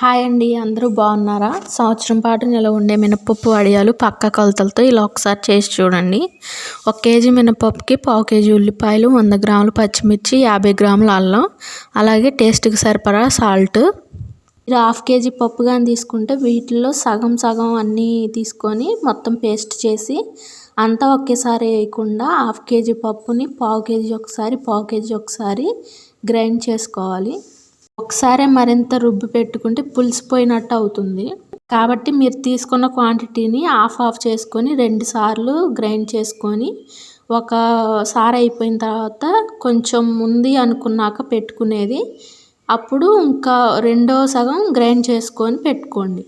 Hi అండి అందరూ బాగున్నారా? సంవత్సరం పాటు నిలవ ఉండే మినపప్పు వడియాలు పక్క కొలతలతో ఇలా ఒకసారి చేసి చూడండి. ఒక కేజీ మినపప్పుకి పావు కేజీ ఉల్లిపాయలు వంద గ్రాములు పచ్చిమిర్చి యాభై గ్రాముల అల్లం అలాగే టేస్ట్కి సరిపడా సాల్ట్ మీరు హాఫ్ కేజీ పప్పు కానీ తీసుకుంటే వీటిల్లో సగం సగం అన్నీ తీసుకొని మొత్తం పేస్ట్ చేసి అంతా ఒకేసారి వేయకుండా హాఫ్ కేజీ పప్పుని పావు కేజీ ఒకసారి పావు కేజీ ఒకసారి గ్రైండ్ చేసుకోవాలి. ఒకసారే మరింత రుబ్బి పెట్టుకుంటే పులిసిపోయినట్టు అవుతుంది. కాబట్టి మీరు తీసుకున్న క్వాంటిటీని ఆఫ్ ఆఫ్ చేసుకొని రెండు సార్లు గ్రైండ్ చేసుకొని ఒక సారి అయిపోయిన తర్వాత కొంచెం ఉంది అనుకున్నాక పెట్టుకునేది. అప్పుడు ఇంకా రెండో సగం గ్రైండ్ చేసుకొని పెట్టుకోండి.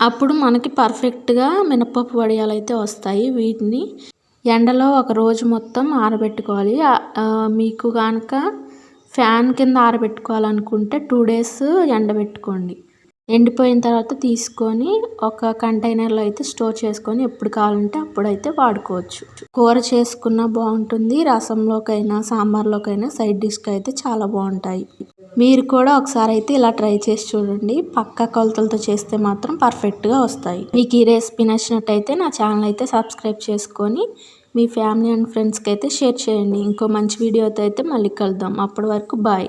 అప్పుడు మనకి పర్ఫెక్ట్గా మినపప్పు వడియాలు అయితే వస్తాయి వీటిని. ఎండలో ఒక రోజు మొత్తం ఆరబెట్టుకోవాలి. మీకు కనుక ఫ్యాన్ కింద ఆరబెట్టుకోవాలనుకుంటే టూ డేస్ ఎండబెట్టుకోండి. ఎండిపోయిన తర్వాత తీసుకొని ఒక కంటైనర్లో అయితే స్టోర్ చేసుకొని ఎప్పుడు కావాలంటే అప్పుడైతే వాడుకోవచ్చు. కూర చేసుకున్నా బాగుంటుంది రసంలోకైనా సాంబార్లోకైనా సైడ్ డిష్కి అయితే చాలా బాగుంటాయి. మీరు కూడా ఒకసారి అయితే ఇలా ట్రై చేసి చూడండి. పక్క కొలతలతో చేస్తే మాత్రం పర్ఫెక్ట్గా వస్తాయి. మీకు ఈ రెసిపీ నచ్చినట్టయితే నా ఛానల్ అయితే సబ్స్క్రైబ్ చేసుకొని మీ ఫ్యామిలీ అండ్ ఫ్రెండ్స్కి అయితే షేర్ చేయండి. ఇంకో మంచి వీడియోతో అయితే మళ్ళీ కలుద్దాం. అప్పటి వరకు బాయ్.